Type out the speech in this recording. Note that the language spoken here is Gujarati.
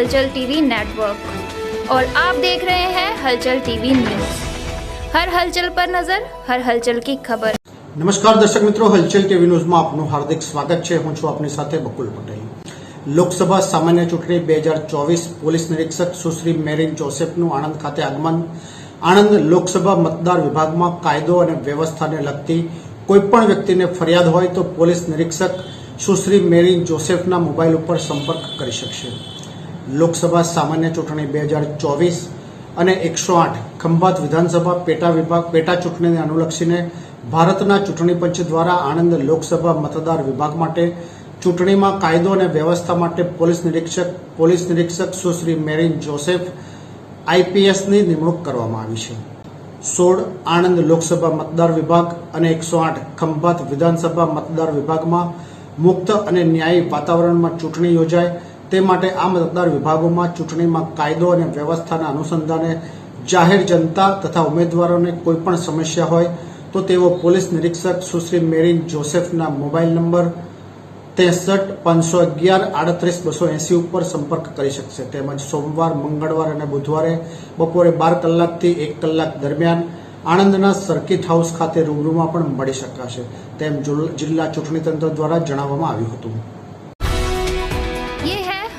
हलचल टीवी नेटवर्क और आप देख रहे हैं हलचल टीवी न्यूज हर हलचल पर नजर हर हलचल की खबर નમસ્કાર દર્શક મિત્રો હલચલ ટીવી ન્યૂઝમાં આપનું હાર્દિક સ્વાગત છે હું છું આપની સાથે બકુલ પટેલ લોકસભા સામાન્ય ચૂંટણી બે હજાર ચોવીસ પોલીસ નિરીક્ષક સુશ્રી મેરીન જોસેફનું આણંદ ખાતે આગમન આણંદ લોકસભા મતદાર વિભાગમાં કાયદો અને વ્યવસ્થાને લગતી કોઈપણ વ્યક્તિને ફરિયાદ હોય તો પોલીસ નિરીક્ષક સુશ્રી મેરીન જોસેફના મોબાઈલ ઉપર સંપર્ક કરી શકશે લોકસભા સામાન્ય ચૂંટણી બે હજાર ચોવીસ અને એકસો આઠ ખંભાત વિધાનસભા પેટા વિભાગ, પેટા ચૂંટણીને અનુલક્ષીને ભારતના ચૂંટણી પંચ દ્વારા આણંદ લોકસભા મતદાર વિભાગ માટે ચૂંટણીમાં કાયદો અને વ્યવસ્થા માટે પોલીસ નિરીક્ષક પોલીસ નિરીક્ષક સુશ્રી મેરીન જોસેફ આઈપીએસની નિમણૂક કરવામાં આવી છે. સોળ આણંદ લોકસભા મતદાર વિભાગ અને એકસો આઠ ખંભાત વિધાનસભા મતદાર વિભાગમાં મુક્ત અને ન્યાયી વાતાવરણમાં ચૂંટણી યોજાય તે માટે આ મતદાર વિભાગોમાં ચૂંટણીમાં કાયદો અને વ્યવસ્થાના અનુસંધાને જાહેર જનતા તથા ઉમેદવારોને કોઈપણ સમસ્યા હોય તો તેઓ પોલીસ નિરીક્ષક સુશ્રી મેરીન જોસેફના મોબાઈલ નંબર ત્રેસઠ પાંચસો અગિયાર આડત્રીસ બસો એંસી ઉપર સંપર્ક કરી શકશે. તેમજ સોમવાર, મંગળવાર અને બુધવારે બપોરે બાર કલાકથી એક કલાક દરમિયાન આણંદના સર્કિટ હાઉસ ખાતે રૂબરૂમાં પણ મળી શકાશે. તેમ જિલ્લા ચૂંટણી તંત્ર દ્વારા જણાવવામાં આવ્યું હતું.